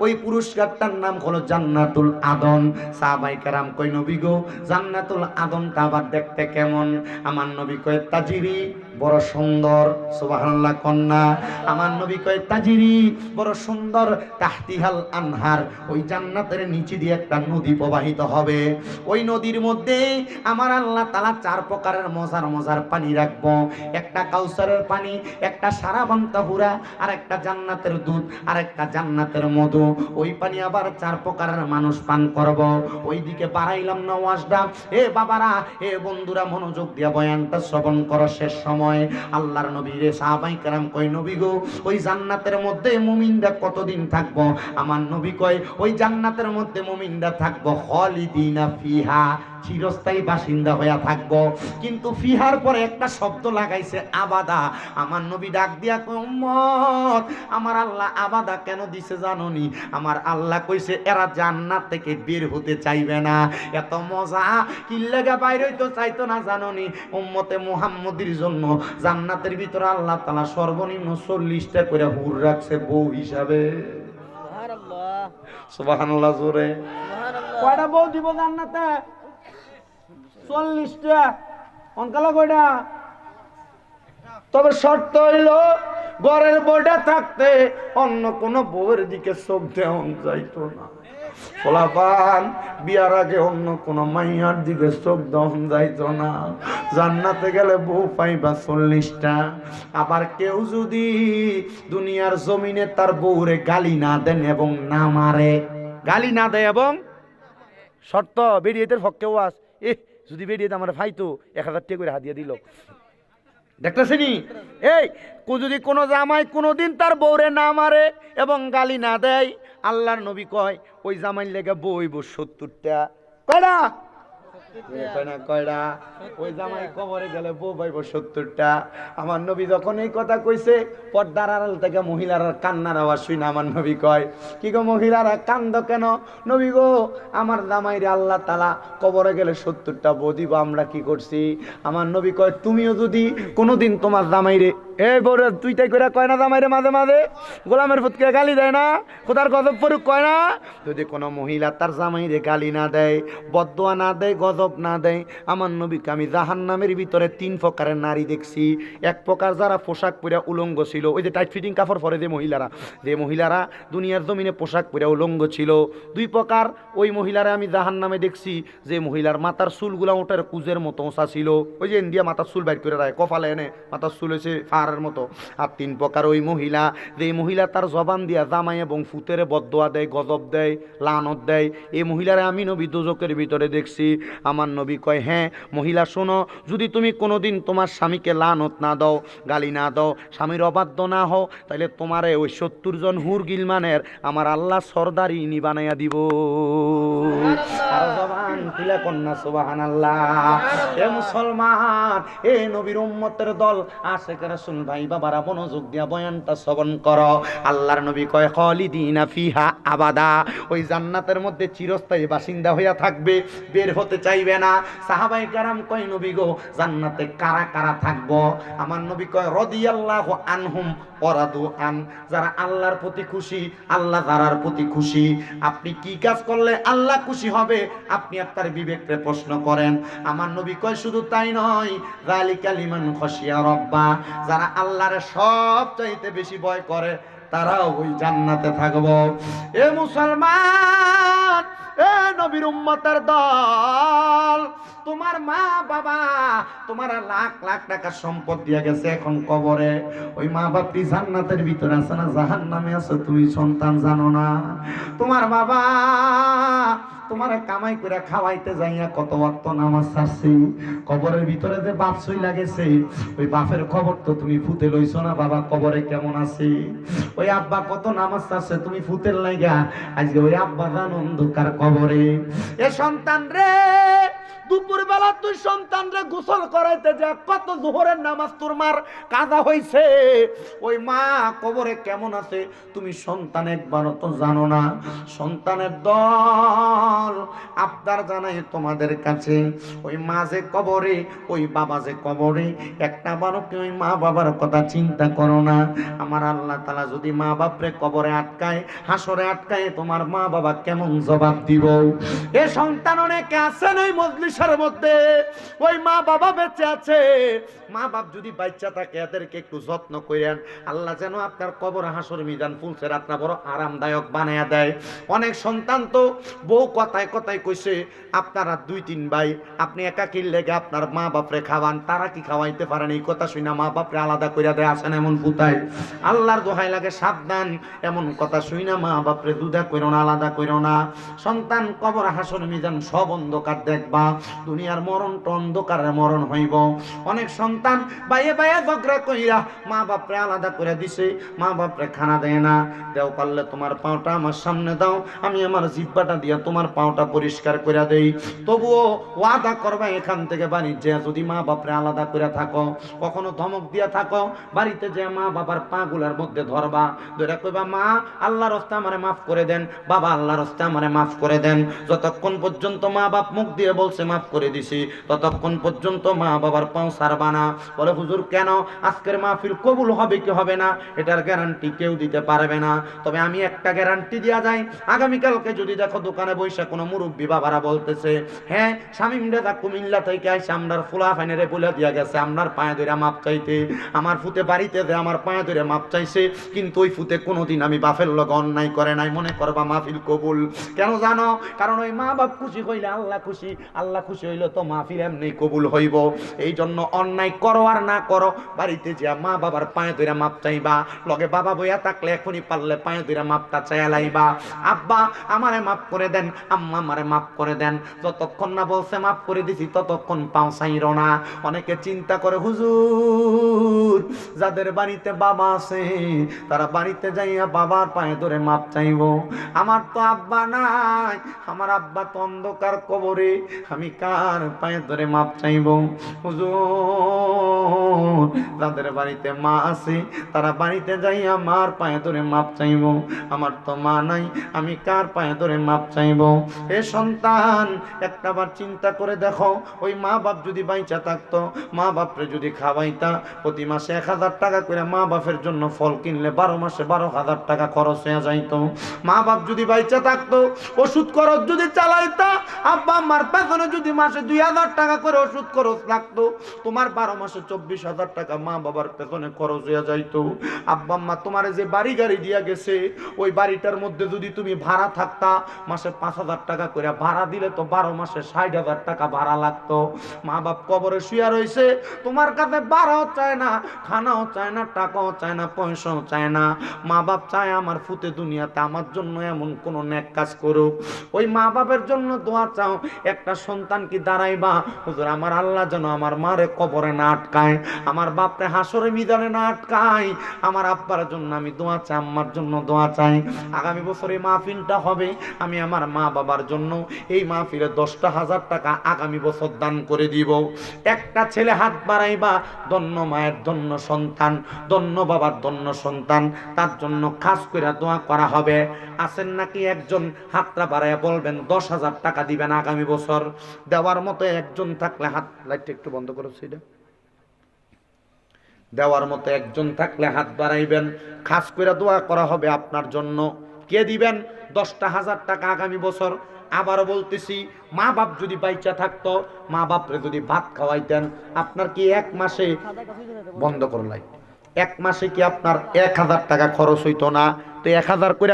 ওই পুরস্কারটার নাম হলো জান্নাতুল আদন। সাহাবাই কারাম কই নবী গো, জান্নাতুল আদনটা আবার দেখতে কেমন? আমার নবী কয়ে, তাজিরি। বড় সুন্দর, সুবহানাল্লাহ, কন্যা। আমার নবী কয়, তাজিরি, বড় সুন্দর, তাহতিহাল আনহার। ওই জান্নাতের নিচে দিয়ে একটা নদী প্রবাহিত হবে। ওই নদীর মধ্যে আমার আল্লাহ তালা চার প্রকারের মজার মজার পানি রাখব। একটা কাউসারের পানি, একটা সারাবান্তা হুরা আর একটা জান্নাতের দুধ আর একটা জান্নাতের মধু। ওই পানি আবার চার প্রকারের মানুষ পান করব। ওইদিকে বাড়াইলাম না ওয়াজটা এ বাবারা, এ বন্ধুরা মনোযোগ দিয়া বয়ানটা শ্রবণ করো, শেষ সময়। আল্লাহর নবী রে সাহাবাই কারাম কয়, নবী গো, ওই জান্নাতের মধ্যে মুমিনরা কতদিন থাকব? আমার নবী কয়, ওই জান্নাতের মধ্যে মুমিনরা থাকব হলিদিনা ফিহা। চিরস্থায়ী বাসিন্দা হইয়া থাকব। কিন্তু ফিহার পরে একটা শব্দ লাগাইছে আবাদা। আমার নবী ডাক দিয়া কয় উম্মত আমার আল্লাহ আবাদা কেন দিছে জাননি? আমার আল্লাহ কইছে এরা জান্নাত থেকে বের হতে চাইবে না। এত মজা কি লেগে বাইরে হইতে চাইতো না জাননি? উম্মতে মুহাম্মদির জন্য জান্নাতের ভিতরে আল্লাহ তালা সর্বনিম্ন চল্লিশটা করে হুর রাখছে বউ হিসাবে। সুবহানাল্লাহ। সুবহানাল্লাহ জোরে। সুবহানাল্লাহ। কয়টা বউ দিব জান্নাতে? চল্লিশটা অনকালা কয়টা? তবে শর্ত হইল, ঘরের বইটা থাকতে অন্য কোন বউয়ের দিকে চোখ দেওয়ান যাইত না। বিয়ার আগে অন্য কোন মাইয়ার দিকে চোখ দেওয়ান যাইতো না। জান্নাতে গেলে বউ পাইবা চল্লিশটা। আবার কেউ যদি দুনিয়ার জমিনে তার বউরে গালি না দেন এবং না মারে, গালি না দেয় এবং শর্ত বেরিয়েতে ফক্কে ওয়াস এ যদি বেরিয়ে আমার ফাইতো এক হাজার টাকা করে হাতিয়ে দিল। দেখতেছিনি? এই কো- যদি কোনো জামাই কোনোদিন তার বউরে না মারে এবং গালি না দেয় আল্লাহর নবী কয় ওই জামাই লেগে বইব সত্তরটা। কয়টা? কয়না কয়টা ওই জামাই কবরে গেলে বউ পাইব সত্তরটা। আমার নবী যখন এই কথা কইছে পর্দার আড়াল থেকে মহিলারা কান্নার আওয়াজ শুই না আমার নবী কয় কি গো মহিলারা কান্দ কেন? নবী গো আমার জামাই রে আল্লাহ তালা কবরে গেলে সত্তরটা বউ দিব আমরা কি করছি? আমার নবী কয় তুমিও যদি কোনোদিন তোমার জামাই রে এ বউরে তুই তাই করে কয় না জামাই রে মাঝে মাঝে? গোলামের ফুটকে গালি দেয় না, খোদার গজব পড়ুক কয় না? যদি কোনো মহিলা তার জামাই রে গালি না দেয়, বদোয়া না দেয়, গজব না দেয়, আমার নবীকে আমি জাহান নামের ভিতরে তিন প্রকারের নারী দেখছি। এক প্রকার যারা পোশাক পরে উলঙ্গ ছিল, ওই যে টাইট ফিটিং কাপড় পরে যে মহিলারা যে মহিলারা দুনিয়ার জমিনে পোশাক পরে উলঙ্গ ছিল। দুই প্রকার, ওই মহিলারা আমি জাহান নামে দেখছি, যে মহিলার মাথার চুলগুলা ওটার কুজের মতো ওষা ছিল। ওই যে ইন্ডিয়া মাথার চুল বাইর করে রায় কপালে এনে মাথার চুল হয়েছে ফাড়ার মতো। আর তিন প্রকার ওই মহিলা যে মহিলা তার জবান দিয়া জামাই এবং ফুতেরে বদোয়া দেয় গজব দেয় লানত দেয় এই মহিলারা আমি নবী দুজকের ভিতরে দেখছি। আমার নবী কয় হ্যাঁ মহিলা শোনো যদি তুমি কোনোদিন তোমার স্বামীকে লানত না দাও গালি না দাও স্বামীর অবাধ্য না হও তাহলে তোমারে ওই সত্তর জন হুর গিলমানের আমার আল্লাহ সর্দারি ইনি বানাইয়া দিব। জবান খুলে কন্যা সুবাহান এ মুসলমান এ নবীর উম্মতের দল আশেখ রাসূল ভাই বাবারা, মনোযোগ দিয়া বয়ানটা শ্রবণ করো। আল্লাহর নবী কয়, খালিদিনা ফিহা আবাদা। ওই জান্নাতের মধ্যে চিরস্থায়ী বাসিন্দা হইয়া থাকবে, বের হতে চাইবে না। সাহাবাই কারাম কয়, নবী গো, জান্নাতে কারা কারা থাকব? আমার নবী কয়, রদিয়াল্লাহু আনহুম অরাদু আন। যারা আল্লাহর প্রতি খুশি, আল্লাহ তারার প্রতি খুশি। আপনি কি কাজ করলে আল্লাহ খুশি হবে? আপনি আপনার বিবেককে প্রশ্ন করেন। আমার নবী কয়, শুধু তাই নয়, যালিকা লিমান খসিয়া রব্বা। যারা আল্লাহর সব চাইতে বেশি ভয় করে তারাও ওই জান্নাতে থাকব। এ মুসলমান, এ নবীর উম্মতের দল, তোমার মা বাবা, তোমার লাখ লাখ টাকার সম্পদ দিয়ে গেছে এখন কবরে। ওই মা বাপটি জান্নাতের ভিতরে আছে না জাহান নামে আছে? তুমি সন্তান জানো না। তোমার বাবা, তোমার কামাই করে খাওয়াইতে যাইয়া কত ওয়াক্ত নামাজ ছাড়ছি। কবরের ভিতরে যে বাপ সই লাগেছে ওই বাপের খবর তো তুমি ফুতে লইছো না বাবা, কবরে কেমন আছে? ওই আব্বা কত নামাজ আছে, তুমি ফুতের লাগা আজকে ওই আব্বা জান কার কবরে। এ সন্তান রে দুপুরবেলা তুই সন্তানরে গোসল করাইতে যা, কত জোহরের নামাজ তোর মার কাজা হইছে। ওই মা কবরে কেমন আছে? তুমি সন্তান একবারও তো জানো না। সন্তানের দল আবদার জানাই তোমাদের কাছে। ওই মা যে কবরে, ওই বাবা যে কবরে, একটা বারো কি ওই মা বাবার কথা চিন্তা করো না। আমার আল্লাহ তালা যদি মা বাপরে কবরে আটকায়, হাসরে আটকায়, তোমার মা বাবা কেমন জবাব দিব? এ সন্তান অনেকে আছেন ওই মজলিসের মধ্যে ওই মা বাবা বেঁচে আছে। মা বাপ যদি বাচ্চা থাকে, এদেরকে একটু যত্ন করেন। আল্লাহ যেন আপনার কবর হাসর মিজান ফুলছে রাতনা বড় আরামদায়ক বানায়া দেয়। অনেক সন্তান তো বউ কথায় কথায় কইছে, আপনারা দুই, তিন ভাই, আপনি একাকির লেগে আপনার মা বাপরে খাওয়ান, তারা কি খাওয়াইতে পারেন এই কথা শুনে মা বাপরে আলাদা কইরা দেয় আসেন এমন পুতায় আল্লাহর দোহাই লাগে সাবধান, এমন কথা শুই না মা বাপরে দুধা কইরো না, আলাদা কইরো না। সন্তান কবর হাসন মিজান সব অন্ধকার দেখবা। দুনিয়ার মরণ তো অন্ধকারের মরণ হইব। অনেক সন্তান বাইয়ে বাইয়ে গগরা কইরা মা বাপরে আলাদা করে দিছে, মা বাপরে খানা দেয় না। দেও পারলে তোমার পাওটা আমার সামনে দাও, আমি আমার জিব্বাটা দিয়া তোমার পাওটা পরিষ্কার করে দেই। তবুও ওয়াদা করবা এখান থেকে বাড়ি যে যদি মা বাপরে আলাদা করে থাকো, কখনো ধমক দিয়া থাকো, বাড়িতে যে মা বাবার পা গুলার মধ্যে ধরবা ধরে কইবা, মা আল্লাহ রাস্তা আমারে মাফ করে দেন, বাবা, আল্লাহর রাস্তা আমারে মাফ করে দেন। যতক্ষণ পর্যন্ত মা বাপ মুখ দিয়ে বলছে মাফ করে দিছি। ততক্ষণ পর্যন্ত মা বাবার পাও সারবা না। বলে, হুজুর, কেন? আজকের মাহফিল কবুল হবে কি হবে না? এটার গ্যারান্টি কেউ দিতে পারবে না। তবে আমি একটা গ্যারান্টি দেওয়া যায় আগামীকালকে যদি দেখো দোকানে বৈশা কোনো মুরব্বী বাবারা বলতেছে হ্যাঁ স্বামী দাদা কুমিল্লা থেকে আইসে আমরার ফুলা ফাইনারে বলে দিয়া গেছে আপনার পায়ে ধরে মাপ চাইতে। আমার ফুতে বাড়িতে যে আমার পায়ে ধরে মাপ চাইছে, কিন্তু ওই ফুতে কোনোদিন আমি বাপের লগে অন্যায় করে নাই। মনে করবা মাহফিল কবুল। কেন জানো? কারণ ওই মা বাপ খুশি হইলে আল্লাহ খুশি, আল্লাহ খুশি হইলে তো মাহফিল এমনি কবুল হইব। এই জন্য অন্যায় করো আর না করো, বাড়িতে যে মা বাবার পায়ে ধরে মাপ চাইবা, লগে বাবা বইয়া থাকলে এখনই পারলে পায়ে ধরে মাপটা চাইয়া লাইবা। আব্বা, আমারে মাফ করে দেন, আম্মা আমারে মাফ করে দেন, যতক্ষণ না বলছে মাফ করে দিছি, ততক্ষণ পাও চাইর না। অনেকে চিন্তা করে, হুজুর, যাদের বাড়িতে বাবা আছে, তারা বাড়িতে যাইয়া বাবার পায়ে ধরে মাপ চাইব। আমার তো আব্বা নাই, আমার আব্বা তো অন্ধকার কবরে, আমি কার পায়ে ধরে মাপ চাইব? হুজুর, যাদের বাড়িতে মা আছে, তারা বাড়িতে যাই মার পায়ে ধরে মাপ চাইব। আমার তো মা নাই, আমি কার পায়ে ধরে মাপ চাইব? এ সন্তান, একটাবার চিন্তা করে দেখো, ওই মা বাপ যদি বাইচা থাকতো মা বাপরে যদি খাওয়াইতা, প্রতি মাসে এক হাজার টাকা করে মা বাপের জন্য ফল কিনলে বারো মাসে বারো হাজার টাকা খরচ হয়ে যাইতো। মা বাপ যদি বাইচা থাকতো, ওষুধ খরচ যদি চালাইতা আব্বা আম্মার পেছনে যদি মাসে দুই হাজার টাকা করে ওষুধ খরচ লাগতো, তোমার বারো মাসে চব্বিশ হাজার টাকা মা বাবার পেছনে খরচ হয়ে যাইতো। আব্বা আম্মা, তোমার যে বাড়ি গাড়ি দিয়া গেছে, ওই বাড়িটার মধ্যে যদি তুমি ভাড়া থাকতা, মাসে পাঁচ হাজার টাকা করে ভাড়া দিলে তো বারো মাসে ষাট হাজার টাকা ভাড়া লাগতো। মা বাপ কবরে শুয়া রয়েছে তোমার কাছে বাড়াও চায় না, খানাও চায় না, টাকাও চায় না, পয়সাও চায় না। মা বাপ চায় আমার ফুতে দুনিয়াতে, আমার জন্য এমন কোনো নেক কাজ করুক। ওই মা বাপের জন্য দোয়া চাও, একটা সন্তান কি দাঁড়াইবা? হুজুর, আমার আল্লাহ যেন আমার মারে কবরে না আটকায়, আমার বাপরে হাসরে মিদানে না আটকায়, আমার আব্বার জন্য আমি দোয়া চাই, আম্মার জন্য দোয়া চাই। আগামী বছর এই মাহফিলটা হবে, আমি আমার মা বাবার জন্য এই মাহফিলে দশটা হাজার টাকা আগামী বছর দান করে দিব। একটা ছেলে হাত বাড়াইবা দন্য মায়ের দন্য সন্তান দন্য বাবার দন্য সন্তান, তার জন্য খাস করে দোয়া করা হবে। আছেন নাকি একজন? হাতটা বাড়াইয়া বলবেন, দশ হাজার টাকা দিবেন আগামী বছর। দেওয়ার মতো একজন থাকলে হাত, লাইটটা একটু বন্ধ করো সেটা দেওয়ার মতো একজন থাকলে হাত বাড়াইবেন। খাস করে দোয়া করা হবে আপনার জন্য। কে দিবেন? দশটা হাজার টাকা আগামী বছর। আবারও বলতেছি, মা বাপ যদি বাইচা থাকতো, মা বাপরে যদি ভাত খাওয়াইতেন, আপনার কি এক মাসে বন্ধ করলাই এক মাসে কি আপনার এক হাজার টাকা খরচ হইতো না? তো এক হাজার করে